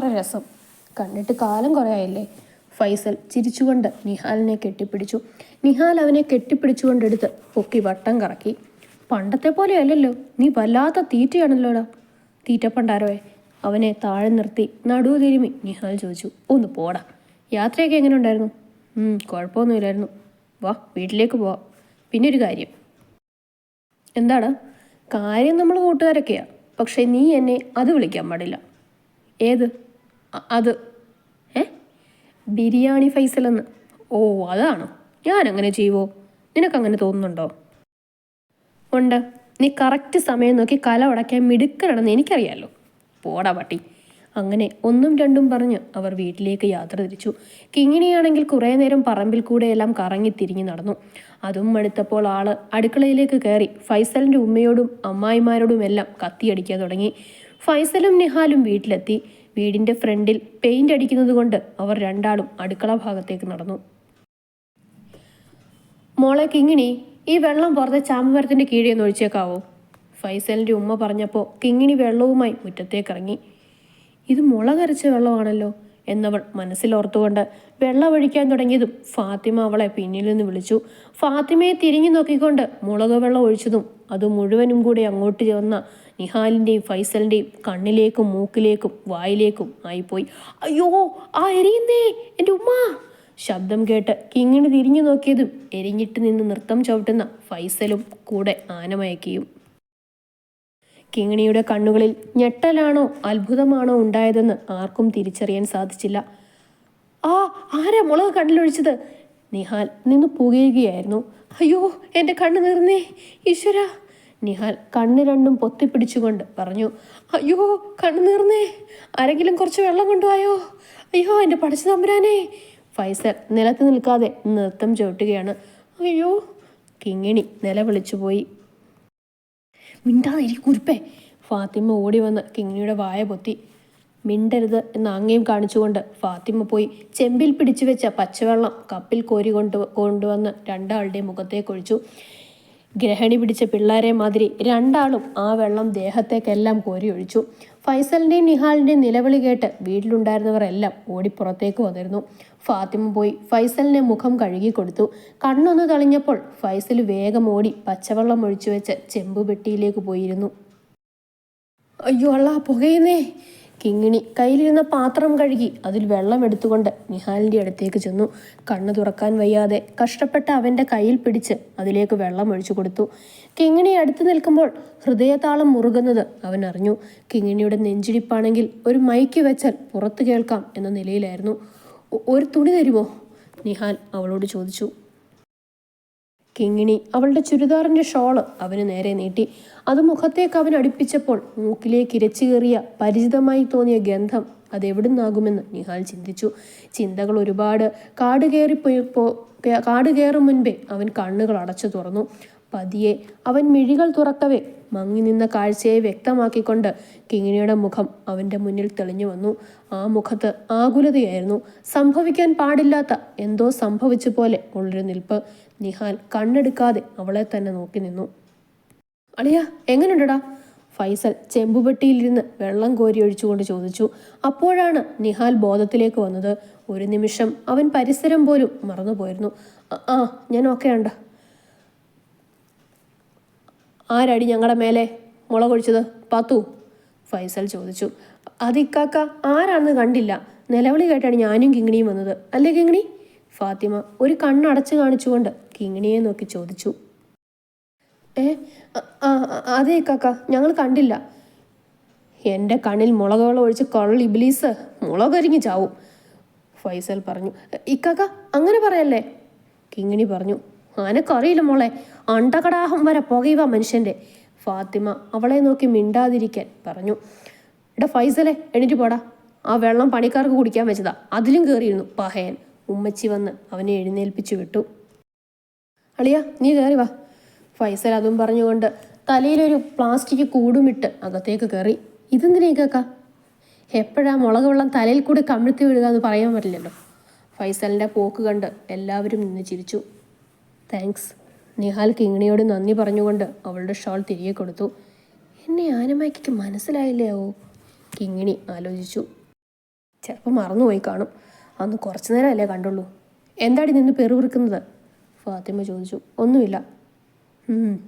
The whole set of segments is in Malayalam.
കുറേ രസം. കണ്ടിട്ട് കാലം കുറേ ആയില്ലേ? ഫൈസൽ ചിരിച്ചുകൊണ്ട് നിഹാലിനെ കെട്ടിപ്പിടിച്ചു. നിഹാൽ അവനെ കെട്ടിപ്പിടിച്ചുകൊണ്ടെടുത്ത് പൊക്കി വട്ടം കറക്കി. പണ്ടത്തെ പോലെ അല്ലല്ലോ നീ വല്ലാത്ത തീറ്റയാണല്ലോടാ. തീറ്റപ്പണ്ടാരോയെ അവനെ താഴെ നിർത്തി നടുവ് തിരുമി നിഹാൽ ചോദിച്ചു ഒന്ന് പോടാ യാത്രയൊക്കെ എങ്ങനെ ഉണ്ടായിരുന്നു? കുഴപ്പമൊന്നുമില്ലായിരുന്നു. വാ വീട്ടിലേക്ക് പോവാം. പിന്നെ ഒരു കാര്യം. എന്താണ്? കാര്യം നമ്മൾ കൂട്ടുകാരൊക്കെയാണ് പക്ഷേ നീ എന്നെ അത് വിളിക്കാൻ പാടില്ല. ഏത്? അത്. ഏ? ബിരിയാണി ഫൈസലെന്ന്. ഓ അതാണോ? ഞാനങ്ങനെ ചെയ്യുവോ? നിനക്കങ്ങനെ തോന്നുന്നുണ്ടോ? ഉണ്ട്. നീ കറക്റ്റ് സമയം നോക്കി കല ഉടയ്ക്കാൻ മിടുക്കനാണെന്ന് എനിക്കറിയാമല്ലോ പോടാ പട്ടി. അങ്ങനെ ഒന്നും രണ്ടും പറഞ്ഞ് അവർ വീട്ടിലേക്ക് യാത്ര തിരിച്ചു. കിങ്ങിണിയാണെങ്കിൽ കുറേ നേരം പറമ്പിൽ കൂടെയെല്ലാം കറങ്ങി തിരിഞ്ഞു നടന്നു. അതും മടുത്തപ്പോൾ ആൾ അടുക്കളയിലേക്ക് കയറി ഫൈസലിന്റെ ഉമ്മയോടും അമ്മായിമാരോടും എല്ലാം കത്തിയടിക്കാൻ തുടങ്ങി. ഫൈസലും നിഹാലും വീട്ടിലെത്തി. വീടിന്റെ ഫ്രണ്ടിൽ പെയിന്റ് അടിക്കുന്നത് കൊണ്ട് അവർ രണ്ടാളും അടുക്കള ഭാഗത്തേക്ക് നടന്നു. മോളെ കിങ്ങിണി ഈ വെള്ളം പുറത്തെ ചാമ്പമരത്തിന്റെ കീഴേ ഒന്ന് ഒഴിച്ചേക്കാവോ? ഫൈസലിന്റെ ഉമ്മ പറഞ്ഞപ്പോൾ കിങ്ങിണി വെള്ളവുമായി മുറ്റത്തേക്കിറങ്ങി. ഇത് മുളകരച്ച വെള്ളമാണല്ലോ എന്നവൾ മനസ്സിലോർത്തുകൊണ്ട് വെള്ളമൊഴിക്കാൻ തുടങ്ങിയതും ഫാത്തിമ അവളെ പിന്നിൽ നിന്ന് വിളിച്ചു. ഫാത്തിമയെ തിരിഞ്ഞു നോക്കിക്കൊണ്ട് മുളക് വെള്ളം ഒഴിച്ചതും അത് മുഴുവനും കൂടി അങ്ങോട്ട് ചേർന്ന നിഹാലിന്റെയും ഫൈസലിന്റെയും കണ്ണിലേക്കും മൂക്കിലേക്കും വായിലേക്കും ആയിപ്പോയി. അയ്യോ ആ എരിയുന്നേ എന്റെ ഉമ്മ. ശബ്ദം കേട്ട് കിങ്ങിണി തിരിഞ്ഞു നോക്കിയതും എരിഞ്ഞിട്ട് നിന്ന് നൃത്തം ചവിട്ടുന്ന ഫൈസലും കൂടെ ആനമയക്കിയും. കിങ്ങിണിയുടെ കണ്ണുകളിൽ ഞെട്ടലാണോ അത്ഭുതമാണോ ഉണ്ടായതെന്ന് ആർക്കും തിരിച്ചറിയാൻ സാധിച്ചില്ല. ആ ആരാ മുളക് കണ്ണിലൊഴിച്ചത്? നിഹാൽ നിന്ന് പുകയുകയായിരുന്നു. അയ്യോ എന്റെ കണ്ണ് നിറഞ്ഞേ ഈശ്വര. നിഹാൽ കണ്ണ് രണ്ടും പൊത്തിപ്പിടിച്ചുകൊണ്ട് പറഞ്ഞു അയ്യോ കണ്ണു നീർന്നേ ആരെങ്കിലും കുറച്ച് വെള്ളം കൊണ്ടുപോയോ? അയ്യോ എന്റെ പഠിച്ചു തമ്പുരാനേ. ഫൈസൽ നിലത്ത് നിൽക്കാതെ നൃത്തം ചവിട്ടുകയാണ്. അയ്യോ കിങ്ങിണി നിലവിളിച്ചു പോയി. മിണ്ടാതിരി കുരുപ്പേ. ഫാത്തിമ ഓടി വന്ന് കിങ്ങിണിയുടെ വായ പൊത്തി. മിണ്ടരുത് എന്ന് ആംഗ്യം കാണിച്ചുകൊണ്ട് ഫാത്തിമ പോയി. ചെമ്പിൽ പിടിച്ചു വെച്ച പച്ചവെള്ളം കപ്പിൽ കോരി കൊണ്ടു കൊണ്ടുവന്ന് രണ്ടാളുടെ മുഖത്തേക്കൊഴിച്ചു ഗ്രഹണി പിടിച്ച പിള്ളേരെ മാതിരി രണ്ടാളും ആ വെള്ളം ദേഹത്തേക്കെല്ലാം കോരി ഒഴിച്ചു. ഫൈസലിന്റെയും നിഹാലിന്റെയും നിലവിളി കേട്ട് വീട്ടിലുണ്ടായിരുന്നവരെല്ലാം ഓടി പുറത്തേക്ക് വന്നിരുന്നു. ഫാത്തിമ പോയി ഫൈസലിനെ മുഖം കഴുകി കൊടുത്തു. കണ്ണൊന്ന് തളിഞ്ഞപ്പോൾ ഫൈസൽ വേഗം ഓടി പച്ചവെള്ളം ഒഴിച്ചു വെച്ച് ചെമ്പുപെട്ടിയിലേക്ക് പോയിരുന്നു. അയ്യോ അള്ള പുകയുന്നേ. കിങ്ങിണി. കയ്യിലിരുന്ന പാത്രം കഴുകി അതിൽ വെള്ളം എടുത്തുകൊണ്ട് നിഹാലിന്റെ അടുത്തേക്ക് ചെന്നു. കണ്ണു തുറക്കാൻ വയ്യാതെ കഷ്ടപ്പെട്ട് അവന്റെ കയ്യിൽ പിടിച്ച് അതിലേക്ക് വെള്ളം ഒഴിച്ചു കൊടുത്തു. കിങ്ങിണി അടുത്ത് നിൽക്കുമ്പോൾ ഹൃദയതാളം മുറുകുന്നത് അവൻ അറിഞ്ഞു. കിങ്ങിണിയുടെ നെഞ്ചിടിപ്പാണെങ്കിൽ ഒരു മൈക്ക് വെച്ചാൽ പുറത്തു കേൾക്കാം എന്ന നിലയിലായിരുന്നു. ഒരു തുണി തരുമോ? നിഹാൽ അവളോട് ചോദിച്ചു. കിങ്ങിണി. അവളുടെ ചുരിദാറിന്റെ ഷോൾ അവന് നേരെ നീട്ടി. അത് മുഖത്തേക്ക് അവൻ അടുപ്പിച്ചപ്പോൾ മൂക്കിലേക്ക് ഇരച്ചു കയറിയ പരിചിതമായി തോന്നിയ ഗന്ധം അതെവിടുന്നാകുമെന്ന് നിഹാൽ ചിന്തിച്ചു. ചിന്തകൾ ഒരുപാട്. കാട് കയറിപ്പോയി പോ- കാട് കയറും മുൻപേ അവൻ കണ്ണുകൾ അടച്ചു തുറന്നു. പതിയെ അവൻ മിഴികൾ തുറക്കവേ. മങ്ങി നിന്ന കാഴ്ചയെ വ്യക്തമാക്കിക്കൊണ്ട് കിങ്ങിണിയുടെ മുഖം അവന്റെ മുന്നിൽ തെളിഞ്ഞു വന്നു. ആ മുഖത്ത് ആകുലതയായിരുന്നു. സംഭവിക്കാൻ പാടില്ലാത്ത എന്തോ സംഭവിച്ചു പോലെ ഉള്ളൊരു നിൽപ്പ്. നിഹാൽ കണ്ണെടുക്കാതെ അവളെ തന്നെ നോക്കി നിന്നു. അളിയ എങ്ങനെയുണ്ടടാ ഫൈസൽ ചെമ്പുപെട്ടിയിലിരുന്ന് വെള്ളം കോരി ഒഴിച്ചുകൊണ്ട് ചോദിച്ചു. അപ്പോഴാണ് നിഹാൽ ബോധത്തിലേക്ക് വന്നത്. ഒരു നിമിഷം അവൻ പരിസരം പോലും മറന്നുപോയിരുന്നു. ആ ഞാൻ ഓക്കെ ഉണ്ട് ആരടി ഞങ്ങളുടെ മേലെ മുളകൊഴിച്ചത് പത്തു. ഫൈസൽ ചോദിച്ചു. അത് ഇക്കാക്ക ആരാണെന്ന് കണ്ടില്ല. നിലവിളി കേട്ടാണ് ഞാനും കിങ്ങിണിയും വന്നത്. അല്ലേ കിങ്ങിണി? ഫാത്തിമ ഒരു കണ്ണടച്ച് കാണിച്ചുകൊണ്ട് കിങ്ങിണിയെ നോക്കി ചോദിച്ചു. ഏ അതെ ഇക്കാക്ക ഞങ്ങൾ കണ്ടില്ല. എന്റെ കണ്ണിൽ മുളക് വെള്ളം ഒഴിച്ച് കൊള്ള ഇബ്ലീസ് മുളകരിഞ്ഞ് ചാവും. ഫൈസൽ പറഞ്ഞു. ഇക്കാക്ക അങ്ങനെ പറയല്ലേ? കിങ്ങിണി പറഞ്ഞു. അനക്കറിയില്ല മോളെ. അണ്ടകടാഹം വരെ പുകയുക മനുഷ്യന്റെ ഫാത്തിമ അവളെ നോക്കി മിണ്ടാതിരിക്കാൻ പറഞ്ഞു. എടാ ഫൈസലെ എണീറ്റ് പോടാ. ആ വെള്ളം പണിക്കാർക്ക് കുടിക്കാൻ വെച്ചതാ. അതിലും കയറിയിരുന്നു പഹയൻ. ഉമ്മച്ചി വന്ന് അവനെ എഴുന്നേൽപ്പിച്ചു വിട്ടു. അളിയ നീ കയറി വാ. ഫൈസൽ അതും പറഞ്ഞുകൊണ്ട് തലയിലൊരു പ്ലാസ്റ്റിക് കൂടുമിട്ട് അകത്തേക്ക് കയറി ഇതെന്തിനാ കേക്ക? എപ്പോഴാ മുളക് വെള്ളം തലയിൽ കൂടി കമിഴ്ത്തി വിടുക എന്ന് പറയാൻ പറ്റില്ലല്ലോ. ഫൈസലിന്റെ പോക്ക് കണ്ട് എല്ലാവരും നിന്ന് ചിരിച്ചു. താങ്ക്സ് നിഹാൽ കിങ്ങിണിയോട് നന്ദി പറഞ്ഞുകൊണ്ട് അവളുടെ ഷോൾ തിരികെ കൊടുത്തു. എന്നെ ആനമാക്കിക്ക് മനസ്സിലായില്ലേ ഓ കിങ്ങിണി ആലോചിച്ചു. ചിലപ്പോൾ മറന്നുപോയി കാണും. അന്ന് കുറച്ചു നേരമല്ലേ കണ്ടുള്ളൂ. എന്താടി നിന്ന് പെറുവിറുക്കുന്നത് ഫാത്തിമ ചോദിച്ചു. ഒന്നുമില്ല.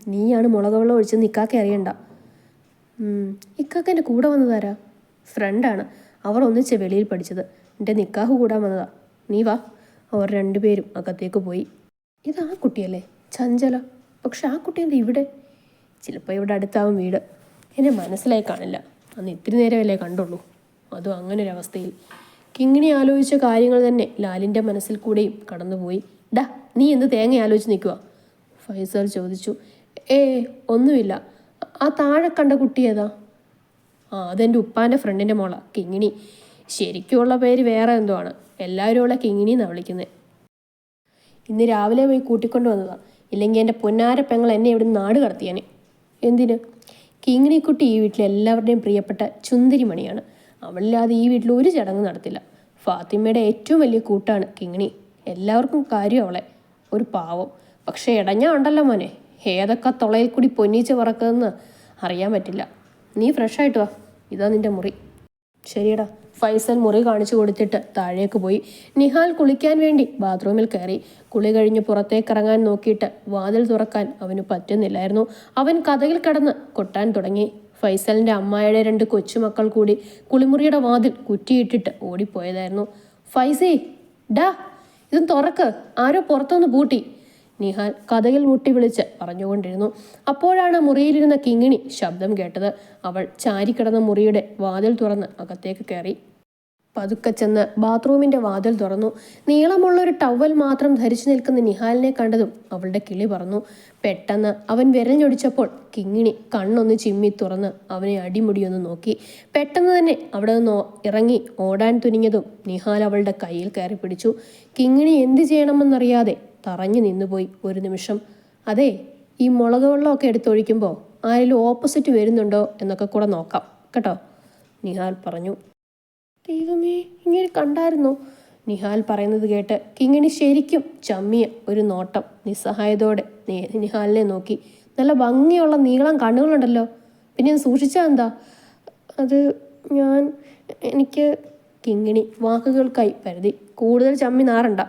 നീയാണ് മുളക് വെള്ളം ഒഴിച്ച് നിക്കാക്കെ അറിയണ്ട. ഉം, ഇക്കാക്ക എന്റെ കൂടെ വന്നതാരാ? ഫ്രണ്ടാണ്. അവർ ഒന്നിച്ച് വെളിയിൽ പഠിച്ചത്. എന്റെ നിക്കാഹ് കൂടാൻ വന്നതാ. നീ വാ. അവർ രണ്ടുപേരും അകത്തേക്ക് പോയി. ഇത് ആ കുട്ടിയല്ലേ? ചഞ്ചല. പക്ഷെ ആ കുട്ടി എന്താ ഇവിടെ? ചിലപ്പോൾ ഇവിടെ അടുത്താവും വീട്. എന്നെ മനസ്സിലായി കാണില്ല. അന്ന് ഇത്തിരി നേരമല്ലേ കണ്ടുള്ളൂ. അതും അങ്ങനെ ഒരു അവസ്ഥയിൽ കിങ്ങിണി ആലോചിച്ച കാര്യങ്ങൾ തന്നെ ലാലിന്റെ മനസ്സിൽ കൂടെയും കടന്നുപോയി. ഡാ നീ എന്ത് തേങ്ങ ആലോചിച്ച് നിൽക്കുക ഫൈസൽ ചോദിച്ചു. ഏ ഒന്നുമില്ല. ആ താഴെ കണ്ട കുട്ടി ഏതാ? ആ അതെന്റെ ഉപ്പാന്റെ ഫ്രണ്ടിന്റെ മോള കിങ്ങിണി. ശരിക്കുമുള്ള പേര് വേറെ എന്തോ ആണ്. എല്ലാവരും ഉള്ള കിങ്ങിണി എന്നാണ് വിളിക്കുന്നത് ഇന്ന് രാവിലെ പോയി കൂട്ടിക്കൊണ്ട് വന്നതാണ് ഇല്ലെങ്കിൽ എന്റെ പൊന്നാര പെങ്ങൾ എന്നെ ഇവിടെ നാട് കടത്തിയാനെ. എന്തിന്? കിങ്ങിണിക്കുട്ടി ഈ വീട്ടിലെ എല്ലാവരുടെയും പ്രിയപ്പെട്ട ചുന്തിരിമണിയാണ്. അവളില്ലാതെ ഈ വീട്ടിൽ ഒരു ചടങ്ങ് നടത്തില്ല. ഫാത്തിമയുടെ ഏറ്റവും വലിയ കൂട്ടാണ് കിങ്ങിണി. എല്ലാവർക്കും കാര്യം അവളെ. ഒരു പാവം. പക്ഷേ ഇടഞ്ഞ ഉണ്ടല്ലോ മോനെ. ഏതൊക്കെ തുളയിൽ കൂടി പൊന്നീച്ച് പറക്കുന്നതെന്ന് അറിയാൻ പറ്റില്ല. നീ ഫ്രഷായിട്ട് വാ. ഇതാ നിന്റെ മുറി. ശരിയടാ. ഫൈസൽ മുറി കാണിച്ചു കൊടുത്തിട്ട് താഴേക്ക് പോയി. നിഹാൽ കുളിക്കാൻ വേണ്ടി ബാത്റൂമിൽ കയറി. കുളി കഴിഞ്ഞ് പുറത്തേക്ക് ഇറങ്ങാൻ നോക്കിയിട്ട് വാതിൽ തുറക്കാൻ അവന് പറ്റുന്നില്ലായിരുന്നു. അവൻ കഥയിൽ കടന്ന് കൊട്ടാൻ തുടങ്ങി. ഫൈസലിന്റെ അമ്മായിയുടെ രണ്ട് കൊച്ചുമക്കൾ കൂടി കുളിമുറിയുടെ വാതിൽ കുറ്റിയിട്ടിട്ട് ഓടിപ്പോയതായിരുന്നു. ഫൈസേ ഡാ ഇതും തുറക്ക്. ആരോ പുറത്തുനിന്ന് പൂട്ടി. നിഹാൽ കഥയിൽ മുട്ടി വിളിച്ച് പറഞ്ഞുകൊണ്ടിരുന്നു. അപ്പോഴാണ് മുറിയിലിരുന്ന കിങ്ങിണി ശബ്ദം കേട്ടത്. അവൾ ചാരിക്കിടന്ന മുറിയുടെ വാതിൽ തുറന്ന് അകത്തേക്ക് കയറി. പതുക്കെ ചെന്ന് ബാത്റൂമിന്റെ വാതിൽ തുറന്നു. നീളമുള്ള ഒരു ടവൽ മാത്രം ധരിച്ചു നിൽക്കുന്ന നിഹാലിനെ കണ്ടതും അവളുടെ കിളി പറന്നു. പെട്ടെന്ന് അവൻ വിരഞ്ഞൊടിച്ചപ്പോൾ കിങ്ങിണി കണ്ണൊന്ന് ചിമ്മി തുറന്ന് അവനെ അടിമുടിയൊന്ന് നോക്കി. പെട്ടെന്ന് തന്നെ അവിടെ നിന്ന് ഇറങ്ങി ഓടാൻ തുനിഞ്ഞതും നിഹാൽ അവളുടെ കയ്യിൽ കയറി പിടിച്ചു. കിങ്ങിണി എന്ത് ചെയ്യണമെന്നറിയാതെ തറഞ്ഞു നിന്നുപോയി ഒരു നിമിഷം. അതെ ഈ മുളക് വെള്ളമൊക്കെ എടുത്തൊഴിക്കുമ്പോൾ ആരെങ്കിലും ഓപ്പോസിറ്റ് വരുന്നുണ്ടോ എന്നൊക്കെ കൂടെ നോക്കാം കേട്ടോ? നിഹാൽ പറഞ്ഞു. ദൈവമേ ഇങ്ങനെ കണ്ടായിരുന്നു? നിഹാൽ പറയുന്നത് കേട്ട് കിങ്ങിണി ശരിക്കും ചമ്മിയ ഒരു നോട്ടം നിസ്സഹായതോടെ നിഹാലിനെ നോക്കി. നല്ല ഭംഗിയുള്ള നീളം കണ്ണുകളുണ്ടല്ലോ. പിന്നെ സൂക്ഷിച്ചാ എന്താ? അത് ഞാൻ എനിക്ക് കിങ്ങിണി വാക്കുകൾക്കായി പരിധി കൂടുതൽ ചമ്മി നാറണ്ട.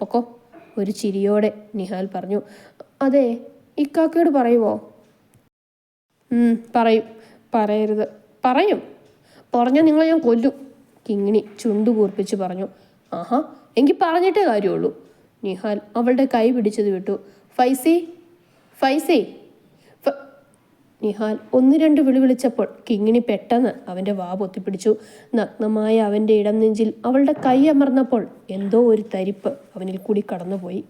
പൊക്കോ. ഒരു ചിരിയോടെ നിഹാൽ പറഞ്ഞു അതെ ഇക്കാക്കയോട് പറയുമോ പറയും. പറയരുത്. പറയും? പറഞ്ഞാൽ നിങ്ങളെ ഞാൻ കൊല്ലും. കിങ്ങിണി ചുണ്ടു കൂർപ്പിച്ച് പറഞ്ഞു ആഹാ എങ്കിൽ പറഞ്ഞിട്ടേ കാര്യമുള്ളൂ. നിഹാൽ അവളുടെ കൈ പിടിച്ചത് വിട്ടു. ഫൈസി ഫൈസി നിഹാൽ ഒന്ന് രണ്ട് വിളി വിളിച്ചപ്പോൾ കിങ്ങിണി പെട്ടെന്ന് അവന്റെ വാ പൊത്തിപ്പിടിച്ചു. നഗ്നമായ അവന്റെ ഇടം നെഞ്ചിൽ അവളുടെ കൈ അമർന്നപ്പോൾ എന്തോ ഒരു തരിപ്പ് അവനിൽ കൂടി കടന്നുപോയി.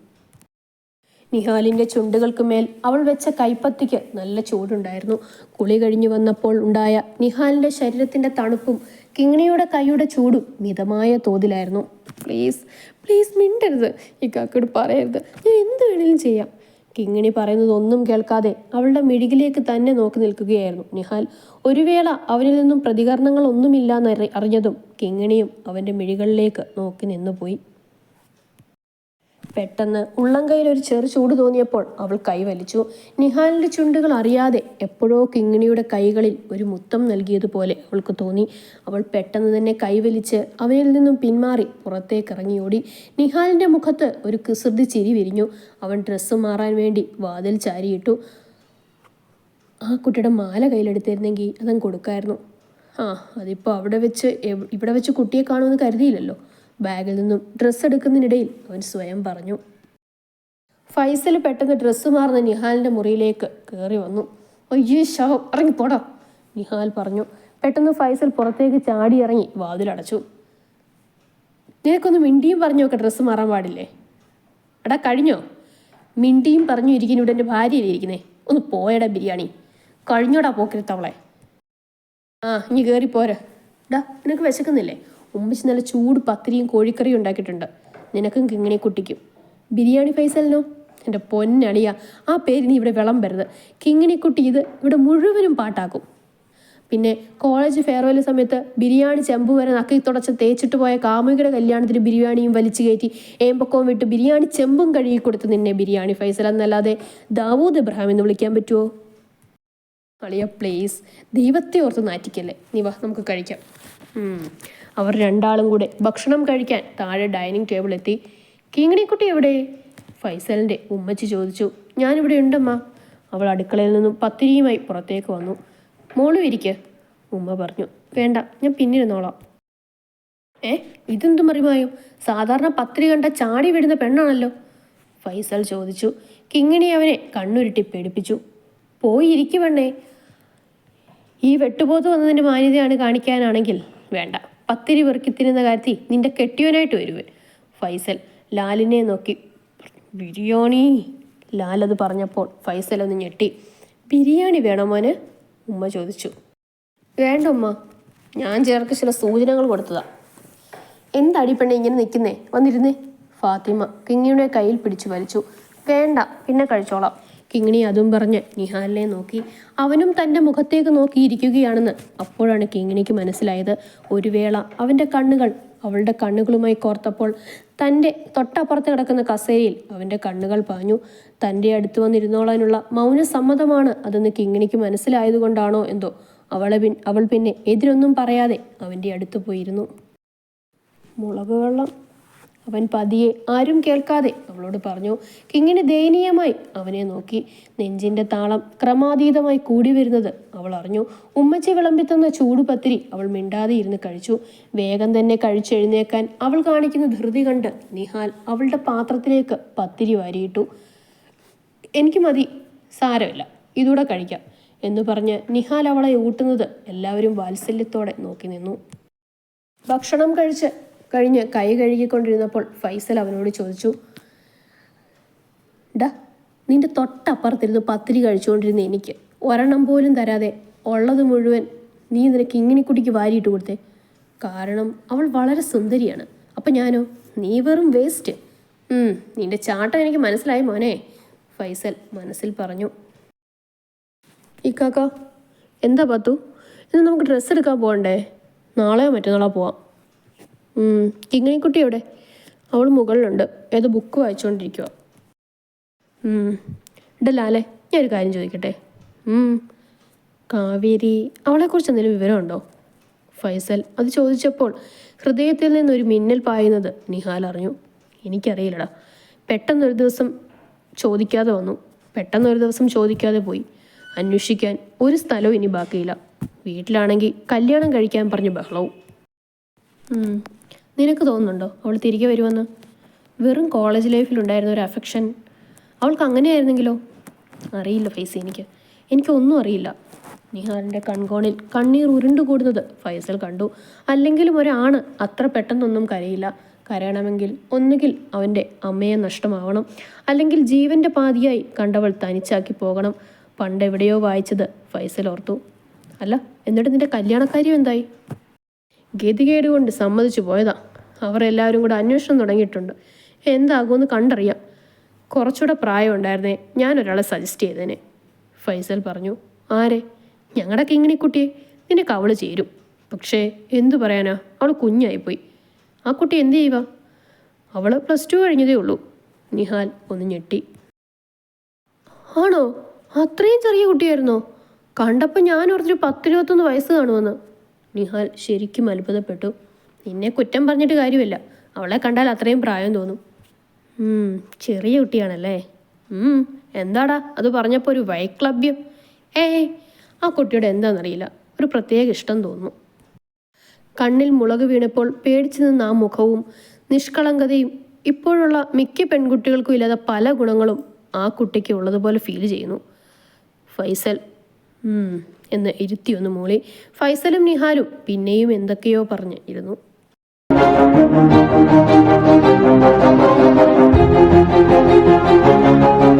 നിഹാലിന്റെ ചുണ്ടുകൾക്ക് മേൽ അവൾ വെച്ച കൈപ്പത്തിക്ക് നല്ല ചൂടുണ്ടായിരുന്നു. കുളി കഴിഞ്ഞു വന്നപ്പോൾ ഉണ്ടായ നിഹാലിന്റെ ശരീരത്തിന്റെ തണുപ്പും കിങ്ങിണിയുടെ കൈയുടെ ചൂടും മിതമായ തോതിലായിരുന്നു. പ്ലീസ് പ്ലീസ് മിണ്ടരുത്. ഈ കാക്കോട് പറയരുത്. ഞാൻ എന്ത് വേണേലും ചെയ്യാം. കിങ്ങിണി പറയുന്നതൊന്നും കേൾക്കാതെ അവളുടെ മിഴികിലേക്ക് തന്നെ നോക്കി നിൽക്കുകയായിരുന്നു. നിഹാൽ ഒരു വേള അവനിൽ നിന്നും അറി- അറിഞ്ഞതും കിങ്ങിണിയും അവന്റെ മിഴികളിലേക്ക് നോക്കി നിന്നുപോയി. പെട്ടെന്ന് ഉള്ളംകൈയിൽ ഒരു ചെറു ചൂട് തോന്നിയപ്പോൾ അവൾ കൈവലിച്ചു നിഹാലിന്റെ ചുണ്ടുകൾ അറിയാതെ എപ്പോഴോ കിങ്ങിണിയുടെ കൈകളിൽ ഒരു മുത്തം നൽകിയതുപോലെ അവൾക്ക് തോന്നി. അവൾ പെട്ടെന്ന് തന്നെ കൈവലിച്ച് അവനിൽ നിന്നും പിന്മാറി പുറത്തേക്ക് ഇറങ്ങിയോടി നിഹാലിന്റെ മുഖത്ത് ഒരു കുസൃതി ചിരി വിരിഞ്ഞു. അവൻ ഡ്രസ്സ് മാറാൻ വേണ്ടി വാതിൽ ചാരിയിട്ടു. ആ കുട്ടിയുടെ മാല കയ്യിലെടുത്തിരുന്നെങ്കിൽ അതങ്ങ് കൊടുക്കായിരുന്നു. ആ അതിപ്പോൾ അവിടെ വെച്ച് ഇവിടെ വെച്ച് കുട്ടിയെ കാണുമെന്ന് കരുതിയില്ലല്ലോ. ബാഗിൽ നിന്നും ഡ്രസ്സ് എടുക്കുന്നതിനിടയിൽ അവൻ സ്വയം പറഞ്ഞു. ഫൈസൽ പെട്ടെന്ന് ഡ്രസ്സ് മാറുന്ന നിഹാലിന്റെ മുറിയിലേക്ക് കയറി വന്നു. അയ്യേ ശവം ഇറങ്ങിപ്പോടാ നിഹാൽ പറഞ്ഞു. പെട്ടെന്ന് ഫൈസൽ പുറത്തേക്ക് ചാടി ഇറങ്ങി വാതിലടച്ചു നിനക്കൊന്ന് മിണ്ടിയും പറഞ്ഞൊക്കെ ഡ്രസ്സ് മാറാൻ പാടില്ലേ? എടാ കഴിഞ്ഞോ? മിണ്ടിയും പറഞ്ഞു ഇരിക്കുന്നു ഇവിടെ എന്റെ ഭാര്യയല്ലേ ഇരിക്കുന്നേ. ഒന്ന് പോയടാ ബിരിയാണി. കഴിഞ്ഞോടാ പോക്കിരുത്തവളെ? ആ ഇനി കയറി പോരാ. ഡാ നിനക്ക് വിശക്കുന്നില്ലേ? ഉമ്മിച്ച് നല്ല ചൂട് പത്തിരിയും കോഴിക്കറിയും ഉണ്ടാക്കിയിട്ടുണ്ട്. നിനക്കും കിങ്ങിണി കുട്ടിക്കും. ബിരിയാണി ഫൈസലിനോ? എന്റെ പൊന്നളിയ ആ പേര് നീ ഇവിടെ വിളമ്പരുത്. കിങ്ങിണിക്കുട്ടി ഇത് ഇവിടെ മുഴുവനും പാട്ടാക്കും. പിന്നെ കോളേജ് ഫെയർവെൽ സമയത്ത് ബിരിയാണി ചെമ്പു വരെ നക്കി തുടച്ച് തേച്ചിട്ട് പോയ കാമുകിയുടെ കല്യാണത്തിന് ബിരിയാണിയും വലിച്ചു കയറ്റി ഏമ്പക്കവും വിട്ട് ബിരിയാണി ചെമ്പും കഴുകി കൊടുത്ത് നിന്നെ ബിരിയാണി ഫൈസൽ എന്നല്ലാതെ ദാവൂദ് ഇബ്രാഹിം എന്ന് വിളിക്കാൻ പറ്റുമോ അളിയ പ്ലീസ് ദൈവത്തെ ഓർത്ത് നാറ്റിക്കല്ലേ. നീ വാ നമുക്ക് കഴിക്കാം. അവർ രണ്ടാളും കൂടെ ഭക്ഷണം കഴിക്കാൻ താഴെ ഡൈനിങ് ടേബിൾ എത്തി. കിങ്ങിണിക്കുട്ടി എവിടെ? ഫൈസലിന്റെ ഉമ്മച്ചി ചോദിച്ചു. ഞാനിവിടെ ഉണ്ടമ്മ. അവൾ അടുക്കളയിൽ നിന്നും പത്തിരിയുമായി പുറത്തേക്ക് വന്നു. മോളും ഇരിക്ക ഉമ്മ പറഞ്ഞു. വേണ്ട ഞാൻ പിന്നിരുന്നോളാം. ഏ ഇതെന്തും മറിമായും? സാധാരണ പത്തിരി കണ്ട ചാടി വിടുന്ന പെണ്ണാണല്ലോ. ഫൈസൽ ചോദിച്ചു. കിങ്ങിണി അവനെ കണ്ണുരുട്ടി പേടിപ്പിച്ചു. പോയി ഇരിക്കുവണ്ണേ ഈ വെട്ടുപോത്ത് വന്നതിന്റെ മാന്യതയാണ് കാണിക്കാനാണെങ്കിൽ വേണ്ട. പത്തിരി വെറുക്കി തിന്നുന്ന കാര്യത്തിൽ നിന്റെ കെട്ടിയവനായിട്ട് വരുവൻ ഫൈസൽ ലാലിനെ നോക്കി. ബിരിയാണി? ലാൽ അത് പറഞ്ഞപ്പോൾ ഫൈസൽ ഒന്ന് ഞെട്ടി. ബിരിയാണി വേണോ മോന്? ഉമ്മ ചോദിച്ചു. വേണ്ട ഉമ്മ. ഞാൻ ചേർക്ക് ചില സൂചനകൾ കൊടുത്തതാ. എന്താടി പെണ്ണെ ഇങ്ങനെ നിൽക്കുന്നേ? വന്നിരുന്നേ. ഫാത്തിമ കിങ്ങിയുടെ കയ്യിൽ പിടിച്ചു വലിച്ചു. വേണ്ട പിന്നെ കഴിച്ചോളാം. കിങ്ങിണി അതും പറഞ്ഞ് നിഹാലിനെ നോക്കി അവനും തന്റെ മുഖത്തേക്ക് നോക്കിയിരിക്കുകയാണെന്ന് അപ്പോഴാണ് കിങ്ങിണിക്ക് മനസ്സിലായത്. ഒരു വേള അവന്റെ കണ്ണുകൾ അവളുടെ കണ്ണുകളുമായി കോർത്തപ്പോൾ തന്റെ തൊട്ടപ്പുറത്ത് കിടക്കുന്ന കസേരയിൽ അവന്റെ കണ്ണുകൾ പാഞ്ഞു. തന്റെ അടുത്ത് വന്നിരുന്നോളാനുള്ള മൗനസമ്മതമാണ് അതെന്ന് കിങ്ങിണിക്ക് മനസ്സിലായതുകൊണ്ടാണോ എന്തോ. അവളെ പിൻ അവൾ പിന്നെ എതിരൊന്നും പറയാതെ അവന്റെ അടുത്ത് പോയിരുന്നു. മുളക് വെള്ളം അവൻ പതിയെ ആരും കേൾക്കാതെ അവളോട് പറഞ്ഞു കിങ്ങിന് ദയനീയമായി അവനെ നോക്കി നെഞ്ചിന്റെ താളം ക്രമാതീതമായി കൂടി വരുന്നത്. അവൾ അറിഞ്ഞു ഉമ്മച്ചി വിളമ്പിത്തന്ന ചൂടുപത്തിരി അവൾ മിണ്ടാതെ ഇരുന്ന് കഴിച്ചു. വേഗം തന്നെ കഴിച്ചെഴുന്നേക്കാൻ അവൾ കാണിക്കുന്ന ധൃതി കണ്ട് നിഹാൽ അവളുടെ പാത്രത്തിലേക്ക് പത്തിരി വാരിയിട്ടു എനിക്ക് മതി സാരമില്ല ഇതൂടെ കഴിക്കാം എന്ന് പറഞ്ഞ് നിഹാൽ അവളെ ഊട്ടുന്നത് എല്ലാവരും വാത്സല്യത്തോടെ നോക്കി നിന്നു. ഭക്ഷണം കഴിച്ച് കഴിഞ്ഞ് കൈ കഴുകിക്കൊണ്ടിരുന്നപ്പോൾ ഫൈസൽ അവനോട് ചോദിച്ചു ഡാ നിന്റെ തൊട്ടപ്പുറത്തിരുന്ന് പത്തിരി കഴിച്ചുകൊണ്ടിരുന്ന എനിക്ക് ഒരെണ്ണം പോലും തരാതെ ഉള്ളത് മുഴുവൻ നീ നിനക്ക് ഇങ്ങനെ കുട്ടിക്ക് വാരിയിട്ട് കൊടുത്തേ. കാരണം അവൾ വളരെ സുന്ദരിയാണ്. അപ്പം ഞാനോ? നീ വെറും വേസ്റ്റ്. നിന്റെ ചാട്ടം എനിക്ക് മനസ്സിലായി മോനെ ഫൈസൽ മനസ്സിൽ പറഞ്ഞു. ഇക്കാക്ക എന്താ പത്തു? ഇന്ന് നമുക്ക് ഡ്രസ്സ് എടുക്കാൻ പോകണ്ടേ? നാളെയോ മറ്റന്നാളോ പോവാം? കിങ്ങിണിക്കുട്ടി എവിടെ? അവൾ മുകളിലുണ്ട്. ഏതോ ബുക്ക് വായിച്ചുകൊണ്ടിരിക്കുക ഇടല്ലേ ഞാനൊരു കാര്യം ചോദിക്കട്ടെ? കാവേരി അവളെക്കുറിച്ച് എന്തെങ്കിലും വിവരമുണ്ടോ? ഫൈസൽ അത് ചോദിച്ചപ്പോൾ ഹൃദയത്തിൽ നിന്നൊരു മിന്നൽ പായുന്നത് നിഹാൽ അറിഞ്ഞു. എനിക്കറിയില്ലടാ. പെട്ടെന്നൊരു ദിവസം ചോദിക്കാതെ വന്നു. പെട്ടെന്നൊരു ദിവസം ചോദിക്കാതെ പോയി. അന്വേഷിക്കാൻ ഒരു സ്ഥലവും ഇനി ബാക്കിയില്ല. വീട്ടിലാണെങ്കിൽ കല്യാണം കഴിക്കാൻ പറഞ്ഞു ബഹളവും. നിനക്ക് തോന്നുന്നുണ്ടോ അവൾ തിരികെ വരുമെന്ന്? വെറും കോളേജ് ലൈഫിലുണ്ടായിരുന്ന ഒരു അഫെക്ഷൻ അവൾക്ക് അങ്ങനെയായിരുന്നെങ്കിലോ? അറിയില്ല ഫൈസി എനിക്ക്. എനിക്കൊന്നും അറിയില്ല. നിഹാലിന്റെ കൺകോണിൽ കണ്ണീർ ഉരുണ്ടുകൂടുന്നത് ഫൈസൽ കണ്ടു. അല്ലെങ്കിലും ഒരാണ് അത്ര പെട്ടെന്നൊന്നും കരയില്ല. കരയണമെങ്കിൽ ഒന്നുകിൽ അവന്റെ അമ്മയെ നഷ്ടമാവണം. അല്ലെങ്കിൽ ജീവന്റെ പാതിയായി കണ്ടവൾ തനിച്ചാക്കി പോകണം. പണ്ട് എവിടെയോ വായിച്ചത് ഫൈസൽ ഓർത്തു. അല്ല എന്നിട്ട് നിന്റെ കല്യാണക്കാര്യം എന്തായി? ഗതികേട് കൊണ്ട് സമ്മതിച്ചു പോയതാ. അവർ എല്ലാവരും കൂടെ അന്വേഷണം തുടങ്ങിയിട്ടുണ്ട്. എന്താകുമെന്ന് കണ്ടറിയാം. കുറച്ചുകൂടെ പ്രായം ഉണ്ടായിരുന്നേ ഞാൻ ഒരാളെ സജസ്റ്റ് ചെയ്തേനെ. ഫൈസൽ പറഞ്ഞു ആരെ? ഞങ്ങളുടെ കിങ്ങിണിക്കുട്ടിയെ നിനക്ക് അവൾ ചേരും. പക്ഷേ എന്തു പറയാനാ? അവൾ കുഞ്ഞായിപ്പോയി. ആ കുട്ടി എന്ത് ചെയ്യുക അവൾ പ്ലസ് ടു കഴിഞ്ഞതേ ഉള്ളൂ. നിഹാൽ ഒന്ന് ഞെട്ടി. ആണോ? അത്രയും ചെറിയ കുട്ടിയായിരുന്നോ? കണ്ടപ്പോൾ ഞാൻ ഓർത്തൊരു പത്തിരുപത്തൊന്ന് വയസ്സ് കാണുമെന്ന്. നിഹാൽ ശരിക്കും അത്ഭുതപ്പെട്ടു. നിന്നെ കുറ്റം പറഞ്ഞിട്ട് കാര്യമില്ല. അവളെ കണ്ടാൽ അത്രയും പ്രായം തോന്നും. ചെറിയ കുട്ടിയാണല്ലേ? എന്താടാ? അത് പറഞ്ഞപ്പോൾ ഒരു വൈക്ലബ്യം ഏ ആ കുട്ടിയുടെ എന്താണെന്നറിയില്ല. ഒരു പ്രത്യേക ഇഷ്ടം തോന്നുന്നു. കണ്ണിൽ മുളക് വീണപ്പോൾ പേടിച്ചു നിന്ന ആ മുഖവും നിഷ്കളങ്കതയും ഇപ്പോഴുള്ള മിക്ക പെൺകുട്ടികൾക്കും ഇല്ലാത്ത പല ഗുണങ്ങളും ആ കുട്ടിക്ക് ഉള്ളതുപോലെ ഫീൽ ചെയ്യുന്നു. ഫൈസൽ എന്ന് ഇരുത്തി ഒന്ന് മൂളി. ഫൈസലും നിഹാലും പിന്നെയും എന്തൊക്കെയോ പറഞ്ഞ് ഇരുന്നു Thank you.